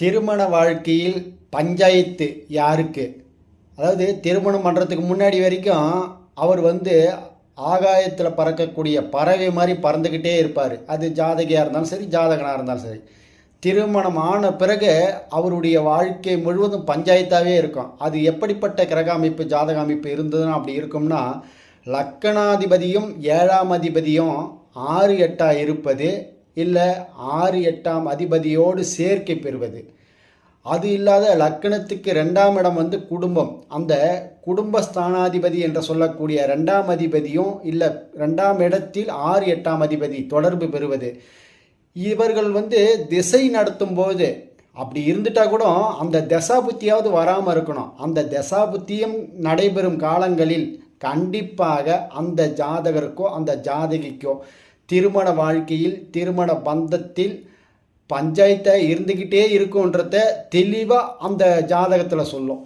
திருமண வாழ்க்கையில் பஞ்சாயத்து யாருக்கு? அதாவது திருமணம் பண்ணுறதுக்கு முன்னாடி வரைக்கும் அவர் வந்து ஆகாயத்தில் பறக்கக்கூடிய பறவை மாதிரி பறந்துக்கிட்டே இருப்பார். அது ஜாதகியாக இருந்தாலும் சரி ஜாதகனாக இருந்தாலும் சரி. திருமணம் ஆன பிறகு அவருடைய வாழ்க்கை முழுவதும் பஞ்சாயத்தாகவே இருக்கும். அது எப்படிப்பட்ட கிரக அமைப்பு ஜாதக அமைப்பு இருந்ததுன்னா அப்படி இருக்கும்னா லக்கணாதிபதியும் ஏழாம் அதிபதியும் ஆறு எட்டாக இருப்பது இல்லை ஆறு எட்டாம் அதிபதியோடு சேர்க்கை பெறுவது. அது இல்லாத லக்கணத்துக்கு ரெண்டாம் இடம் வந்து குடும்பம். அந்த குடும்ப ஸ்தானாதிபதி என்று சொல்லக்கூடிய ரெண்டாம் அதிபதியும் இல்லை ரெண்டாம் இடத்தில் ஆறு எட்டாம் அதிபதி தொடர்பு பெறுவது. இவர்கள் வந்து திசை நடத்தும் போது அப்படி இருந்துட்டா கூட அந்த தசாபுத்தியாவது வராமல் இருக்கணும். அந்த தசாபுத்தியும் நடைபெறும் காலங்களில் கண்டிப்பாக அந்த ஜாதகருக்கோ அந்த ஜாதகிக்கோ திருமண வாழ்க்கையில் திருமண பந்தத்தில் பஞ்சாயத்தை இருந்துக்கிட்டே இருக்குன்றத தெளிவாக அந்த ஜாதகத்தில் சொல்லும்.